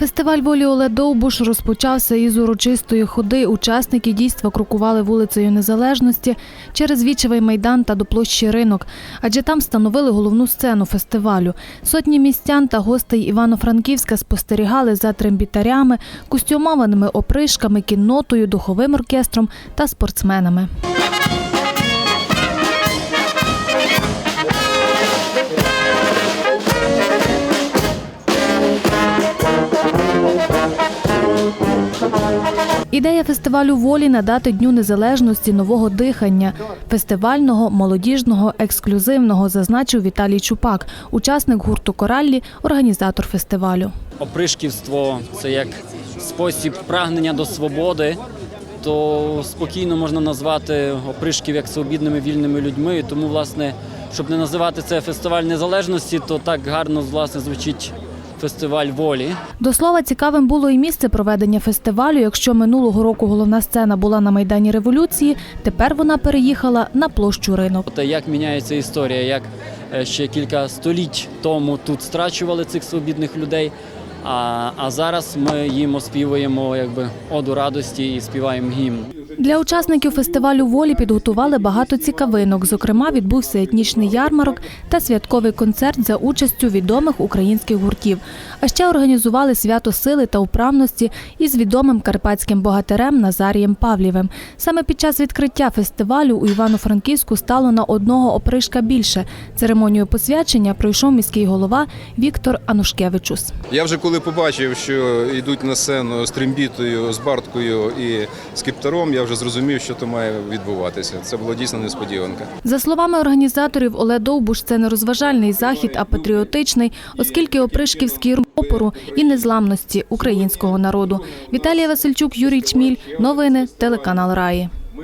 Фестиваль волі Оле Довбуш розпочався із урочистої ходи. Учасники дійства крокували вулицею Незалежності через Вічевий майдан та до площі ринок, адже там встановили головну сцену фестивалю. Сотні містян та гостей Івано-Франківська спостерігали за трембітарями, костюмованими опришками, кіннотою, духовим оркестром та спортсменами. Ідея фестивалю волі надати Дню Незалежності нового дихання, фестивального, молодіжного, ексклюзивного, зазначив Віталій Чупак, учасник гурту Кораллі, організатор фестивалю. опришківство це як спосіб прагнення до свободи, то спокійно можна назвати опришків як свобідними вільними людьми. Тому, власне, щоб не називати це фестиваль незалежності, то так гарно власне звучить фестиваль волі. До слова, цікавим було і місце проведення фестивалю. Якщо минулого року головна сцена була на майдані революції, тепер вона переїхала на площу ринок. Те, як міняється історія, як е, ще кілька століть тому тут страчували цих свобідних людей. А, а зараз ми їм оспівуємо якби оду радості і співаємо гімн. Для учасників фестивалю волі підготували багато цікавинок. Зокрема, відбувся етнічний ярмарок та святковий концерт за участю відомих українських гуртів. А ще організували свято сили та управності із відомим карпатським богатирем Назарієм Павлівим. Саме під час відкриття фестивалю у Івано-Франківську стало на одного опришка більше. Церемонію посвячення пройшов міський голова Віктор Анушкевичус. Я вже коли побачив, що йдуть на сцену з трембітою, з барткою і з я вже зрозумів, що то має відбуватися. Це було дійсно несподіванка. За словами організаторів, Оле Довбуш це не розважальний захід, а патріотичний, оскільки опришківський опору і незламності українського народу. Віталія Васильчук, Юрій Чміль. Новини телеканал Раї.